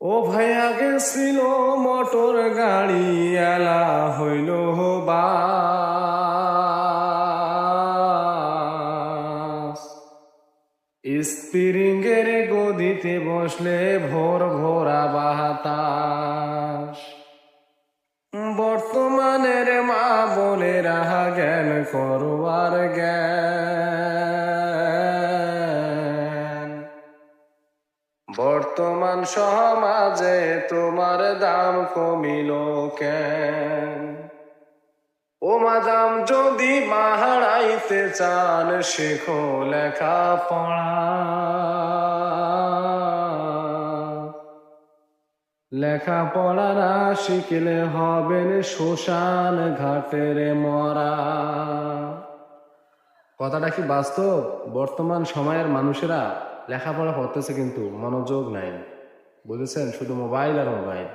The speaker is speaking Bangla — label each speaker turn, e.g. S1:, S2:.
S1: ও ভাই আগে ছিল মোটর গাড়ি, এলা হইল বা স্প্রিংয়ের গদিতে বসলে ভোর ভোরা বাতাস। বর্তমানের মা বলে, রাহা জ্ঞান করবার জ্ঞান বর্তমান সমাজে তোমার দাম কমিল কেন? ও মাদাম, যদি মাহারাইতে চান শেখো লেখা পড়া লেখা পড়া না শিখলে হবেন শ্মশান ঘাটের মরা। কথাটা কি বাস্তব? বর্তমান সময়ের মানুষেরা লেখাপড়া করতেছে কিন্তু মনোযোগ নাই বুঝেছেন? শুধু মোবাইল আর মোবাইল